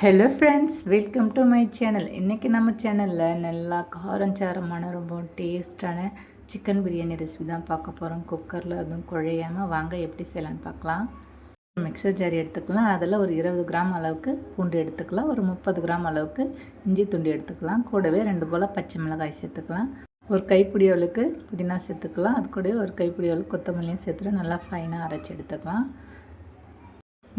Hello friends welcome to my channel இன்றைக்கி நம்ம சேனலில் நல்லா காரஞ்சாரமான ரொம்ப டேஸ்டான சிக்கன் பிரியாணி ரெசிபி தான் பார்க்க போகிறோம் குக்கரில் அதுவும் குழையாமல் வாங்க எப்படி செய்யலான்னு பார்க்கலாம். மிக்சர் ஜாரி எடுத்துக்கலாம். அதில் ஒரு இருபது கிராம் அளவுக்கு பூண்டு எடுத்துக்கலாம். ஒரு முப்பது கிராம் அளவுக்கு இஞ்சி துண்டு எடுத்துக்கலாம். கூடவே ரெண்டு போல் பச்சை மிளகாய் சேர்த்துக்கலாம். ஒரு கைப்பிடி அளவுக்கு புதினா சேர்த்துக்கலாம். அது கூடவே ஒரு கைப்பிடி அளவுக்கு கொத்தமல்லியும் சேர்த்துட்டு நல்லா ஃபைனாக அரைச்சி எடுத்துக்கலாம்.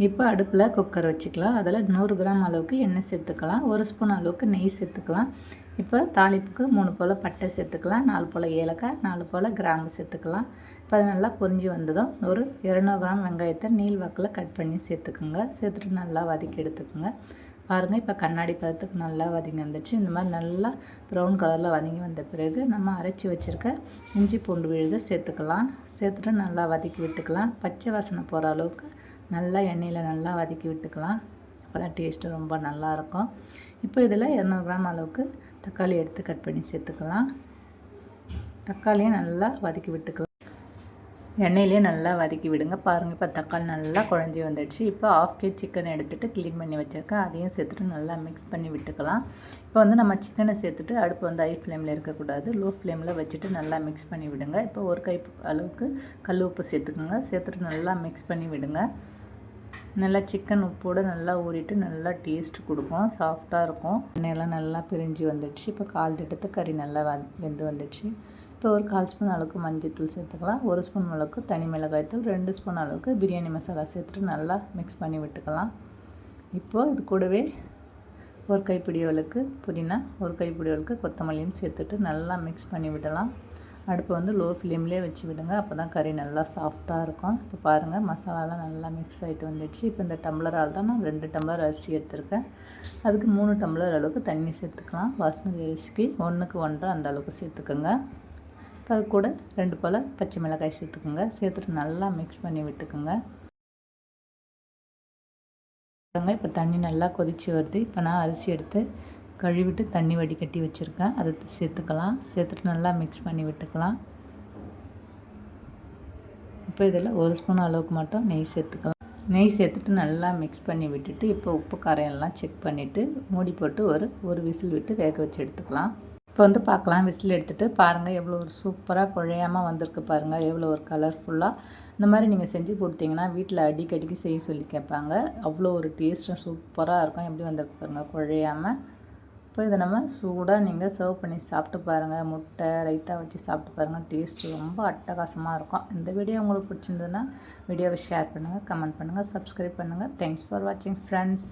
இப்போ அடுப்பில் குக்கர் வச்சுக்கலாம். அதில் நூறு கிராம் அளவுக்கு எண்ணெய் சேர்த்துக்கலாம். ஒரு ஸ்பூன் அளவுக்கு நெய் சேர்த்துக்கலாம். இப்போ தாளிப்புக்கு மூணு போல் பட்டை சேர்த்துக்கலாம். நாலு போல் ஏலக்காய் நாலு போல் கிராம்பு சேர்த்துக்கலாம். இப்போ அது நல்லா பொரிஞ்சு வந்ததும் ஒரு இரநூறு கிராம் வெங்காயத்தை நீள் வாக்கில் கட் பண்ணி சேர்த்துக்குங்க. சேர்த்துட்டு நல்லா வதக்கி எடுத்துக்கோங்க. பாருங்கள் இப்போ கண்ணாடி பதத்துக்கு நல்லா வதங்கி வந்துடுச்சு. இந்த மாதிரி நல்லா ப்ரௌன் கலரில் வதங்கி வந்த பிறகு நம்ம அரைச்சி வச்சுருக்க இஞ்சி பூண்டு விழுதை சேர்த்துக்கலாம். சேர்த்துட்டு நல்லா வதக்கி விட்டுக்கலாம். பச்சை வாசனை போகிற அளவுக்கு நல்லா எண்ணெயில் நல்லா வதக்கி விட்டுக்கலாம். அப்போ தான் டேஸ்ட்டு ரொம்ப நல்லாயிருக்கும். இப்போ இதில் இரநூறு கிராம் அளவுக்கு தக்காளி எடுத்து கட் பண்ணி சேர்த்துக்கலாம். தக்காளியை நல்லா வதக்கி விட்டுக்கலாம். எண்ணெயிலே நல்லா வதக்கி விடுங்க. பாருங்கள் இப்போ தக்காளி நல்லா குழஞ்சி வந்துடுச்சு. இப்போ ஆஃப் கேஜ் சிக்கன் எடுத்துகிட்டு க்ளீன் பண்ணி வச்சுருக்கேன். அதையும் சேர்த்துட்டு நல்லா மிக்ஸ் பண்ணி விட்டுக்கலாம். இப்போ வந்து நம்ம சிக்கனை சேர்த்துட்டு அடுப்பு வந்து ஹை ஃப்ளேமில் இருக்கக்கூடாது. லோ ஃப்ளேமில் வச்சுட்டு நல்லா மிக்ஸ் பண்ணி விடுங்க. இப்போ ஒரு கை அளவுக்கு கல் உப்பு சேர்த்துக்குங்க. சேர்த்துட்டு நல்லா மிக்ஸ் பண்ணி விடுங்க. நல்லா சிக்கன் உப்போடு நல்லா ஊறிட்டு நல்லா டேஸ்ட் கொடுக்கும். சாஃப்டாக இருக்கும். எண்ணெயெல்லாம் நல்லா பிரிஞ்சு வந்துடுச்சு. இப்போ கால் திட்டத்து கறி நல்லா வெந்து வந்துடுச்சு. இப்போ ஒரு கால் ஸ்பூன் அளவுக்கு மஞ்சத்தூள் சேர்த்துக்கலாம். ஒரு ஸ்பூன் அளவுக்கு தனி மிளகாய்த்தூள் ரெண்டு ஸ்பூன் அளவுக்கு பிரியாணி மசாலா சேர்த்துட்டு நல்லா மிக்ஸ் பண்ணி விட்டுக்கலாம். இப்போது இது கூடவே ஒரு கைப்பிடி அளவுக்கு புதினா ஒரு கைப்பிடி அளவுக்கு கொத்தமல்லியும் சேர்த்துட்டு நல்லா மிக்ஸ் பண்ணி விடலாம். அடுப்பை வந்து லோ ஃப்ளேம்லேயே வச்சு விடுங்க. அப்போ தான் கறி நல்லா சாஃப்டாக இருக்கும். இப்போ பாருங்கள் மசாலாலாம் நல்லா மிக்ஸ் ஆகிட்டு வந்துடுச்சு. இப்போ இந்த டம்ளரால் தான் நான் ரெண்டு டம்ளர் அரிசி எடுத்திருக்கேன். அதுக்கு மூணு டம்ளர் அளவுக்கு தண்ணி சேர்த்துக்கலாம். பாஸ்மதி அரிசிக்கு ஒன்றுக்கு ஒன்றரை அந்த அளவுக்கு சேர்த்துக்கோங்க. இப்போ அது கூட ரெண்டு போல் பச்சை மிளகாய் சேர்த்துக்கோங்க. சேர்த்துட்டு நல்லா மிக்ஸ் பண்ணி விட்டுக்குங்க. இப்போ தண்ணி நல்லா கொதித்து வருது. இப்போ நான் அரிசி எடுத்து கழுவிட்டு தண்ணி வடிகட்டி வச்சுருக்கேன். அதை சேர்த்துக்கலாம். சேர்த்துட்டு நல்லா மிக்ஸ் பண்ணி விட்டுக்கலாம். இப்போ இதில் ஒரு ஸ்பூன் அளவுக்கு மட்டும் நெய் சேர்த்துக்கலாம். நெய் சேர்த்துட்டு நல்லா மிக்ஸ் பண்ணி விட்டுட்டு இப்போ உப்பு காரையெல்லாம் செக் பண்ணிவிட்டு மூடி போட்டு ஒரு ஒரு விசில் விட்டு வேக வச்சு எடுத்துக்கலாம். இப்போ வந்து பார்க்கலாம். விசில் எடுத்துகிட்டு பாருங்கள் எவ்வளோ ஒரு சூப்பராக குழையாமல் வந்திருக்கு பாருங்கள் எவ்வளோ ஒரு கலர்ஃபுல்லாக இந்த மாதிரி நீங்கள் செஞ்சு கொடுத்தீங்கன்னா வீட்டில் அடிக்கடிக்கு செய்ய சொல்லி கேட்பாங்க. அவ்வளோ ஒரு டேஸ்ட்டும் சூப்பராக இருக்கும். எப்படி வந்திருக்கு பாருங்கள் குழையாமல் இப்போ இதை நம்ம சூடாக நீங்கள் சர்வ் பண்ணி சாப்பிட்டு பாருங்கள் முட்டை ரைத்தா வச்சு சாப்பிட்டு பாருங்கள் டேஸ்ட்டு ரொம்ப அட்டகாசமாக இருக்கும். இந்த வீடியோ உங்களுக்கு பிடிச்சிருந்ததுன்னா வீடியோவை ஷேர் பண்ணுங்கள் கமெண்ட் பண்ணுங்கள் சப்ஸ்கிரைப் பண்ணுங்கள் தேங்க்ஸ் ஃபார் வாட்சிங் ஃப்ரெண்ட்ஸ்